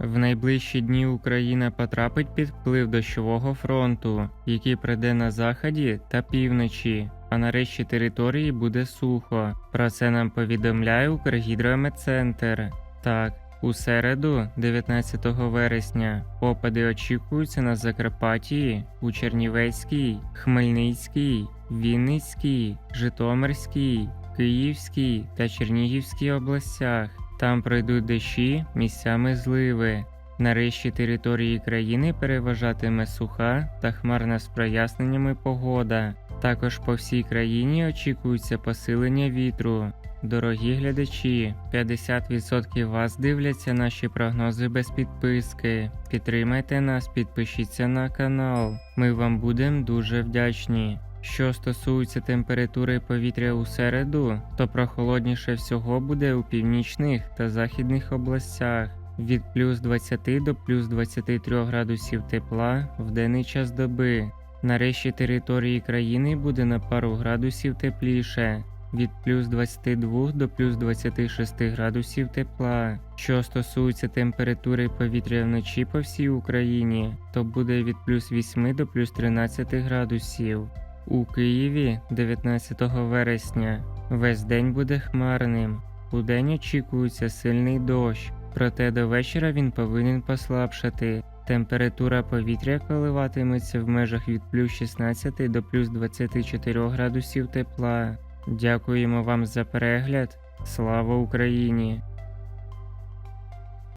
В найближчі дні Україна потрапить під вплив дощового фронту, який прийде на заході та півночі, а на решті території буде сухо. Про це нам повідомляє Укргідрометцентр. Так, у середу, 19 вересня, опади очікуються на Закарпатті, у Чернівецькій, Хмельницькій, Вінницькій, Житомирській, Київській та Чернігівській областях. Там пройдуть дощі, місцями зливи. На решті території країни переважатиме суха та хмарна з проясненнями погода. Також по всій країні очікується посилення вітру. Дорогі глядачі, 50% вас дивляться наші прогнози без підписки. Підтримайте нас, підпишіться на канал. Ми вам будемо дуже вдячні. Що стосується температури повітря у середу, то прохолодніше всього буде у північних та західних областях від плюс 20 до плюс 23 градусів тепла в денний час доби. На решті території країни буде на пару градусів тепліше від плюс 22 до плюс 26 градусів тепла. Що стосується температури повітря вночі по всій Україні, то буде від плюс 8 до плюс 13 градусів. У Києві 19 вересня весь день буде хмарним. У день очікується сильний дощ, проте до вечора він повинен послабшати. Температура повітря коливатиметься в межах від плюс 16 до плюс 24 градусів тепла. Дякуємо вам за перегляд. Слава Україні!